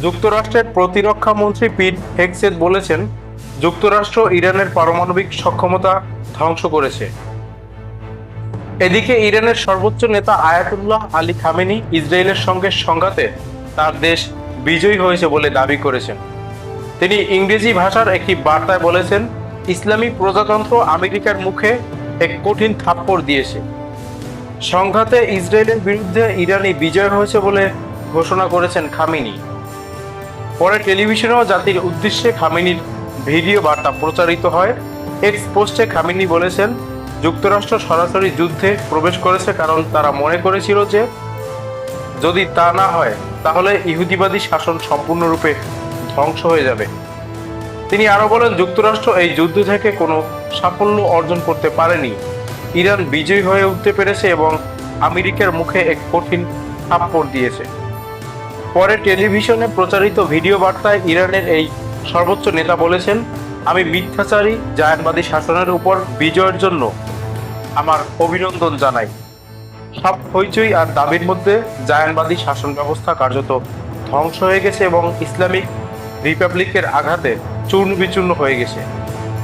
যুক্তরাষ্ট্রের প্রতিরক্ষা মন্ত্রী পিট হেক্সেট বলেছেন, যুক্তরাষ্ট্র ইরানের পারমাণবিক সক্ষমতা ধ্বংস করেছে। এদিকে ইরানের সর্বোচ্চ নেতা আয়াতুল্লাহ আলী খামেনি ইসরায়েলের সঙ্গে সংঘাতে তার দেশ বিজয়ী হয়েছে বলে দাবি করেছেন। তিনি ইংরেজি ভাষার একটি বার্তায় বলেছেন, ইসলামী প্রজাতন্ত্র আমেরিকার মুখে এক কঠিন থাপ্পড় দিয়েছে। সংঘাতে ইসরায়েলের বিরুদ্ধে ইরানি বিজয় হয়েছে বলে ঘোষণা করেছেন খামিনি। পরে টেলিভিশনেও জাতির উদ্দেশ্যে খামিনির ভিডিও বার্তা প্রচারিত হয়। এক্স পোস্টে খামিনি বলেছেন, যুক্তরাষ্ট্র সরাসরি যুদ্ধে প্রবেশ করেছে কারণ তারা মনে করেছিল যে, যদি তা না হয়, তাহলে ইহুদিবাদী শাসন সম্পূর্ণরূপে ধ্বংস হয়ে যাবে। তিনি আরও বলেন, যুক্তরাষ্ট্র এই যুদ্ধ থেকে কোনো সাফল্য অর্জন করতে পারেনি। ইরান বিজয়ী হয়ে উঠতে পেরেছে এবং আমেরিকার মুখে এক কঠিন থাপ্পড় দিয়েছে। পরে টেলিভিশনে প্রচারিত ভিডিও বার্তায় ইরানের এই সর্বোচ্চ নেতা বলেছেন, আমি মিথ্যাচারী জায়ানবাদী শাসনের উপর বিজয়ের জন্য আমার অভিনন্দন জানাই। সব হইচই আর দাবির মধ্যে জায়ানবাদী শাসন ব্যবস্থা কার্যত ধ্বংস হয়ে গেছে এবং ইসলামিক রিপাবলিকের আঘাতে চূর্ণ বিচূর্ণ হয়ে গেছে।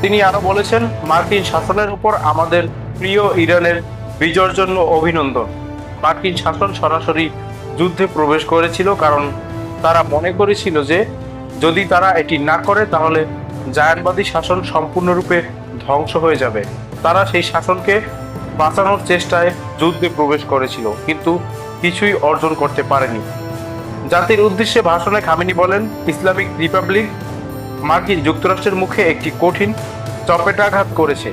তিনি আরও বলেছেন, মার্কিন শাসনের উপর আমাদের প্রিয় ইরানের বিজয়ের জন্য অভিনন্দন। মার্কিন শাসন সরাসরি যুদ্ধে প্রবেশ করেছিল, কারণ তারা মনে করেছিল যে যদি তারা এটি না করে, তাহলে জায়ানবাদী শাসন সম্পূর্ণরূপে ধ্বংস হয়ে যাবে। তারা সেই শাসনকে বাঁচানোর চেষ্টায় যুদ্ধে প্রবেশ করেছিল, কিন্তু কিছুই অর্জন করতে পারেনি। জাতির উদ্দেশ্যে ভাষণে খামিনি বলেন, ইসলামিক রিপাবলিক মার্কিন যুক্তরাষ্ট্রের মুখে একটি কঠিন চপেটাঘাত করেছে।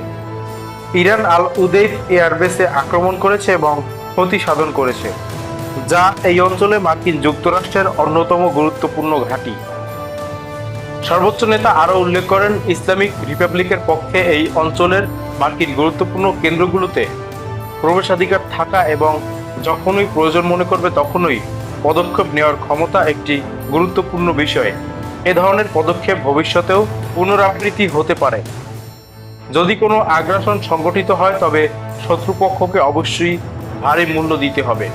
ইরান আল উদেইদ এয়ারবেসে আক্রমণ করেছে এবং ক্ষতি সাধন করেছে। যা এই অঞ্চলে মার্কিন যুক্তরাষ্ট্রের অন্যতম গুরুত্বপূর্ণ ঘাঁটি। সর্বোচ্চ নেতা আরও উল্লেখ করেন, ইসলামিক রিপাবলিকের পক্ষে এই অঞ্চলের মার্কিন গুরুত্বপূর্ণ কেন্দ্রগুলোতে প্রবেশাধিকার থাকা এবং যখনই প্রয়োজন মনে করবে তখনই পদক্ষেপ নেওয়ার ক্ষমতা একটি গুরুত্বপূর্ণ বিষয়। এ ধরনের পদক্ষেপ ভবিষ্যতেও পুনরাবৃত্তি হতে পারে। যদি কোনো আগ্রাসন সংগঠিত হয়, তবে শত্রুপক্ষকে অবশ্যই ভারী মূল্য দিতে হবে।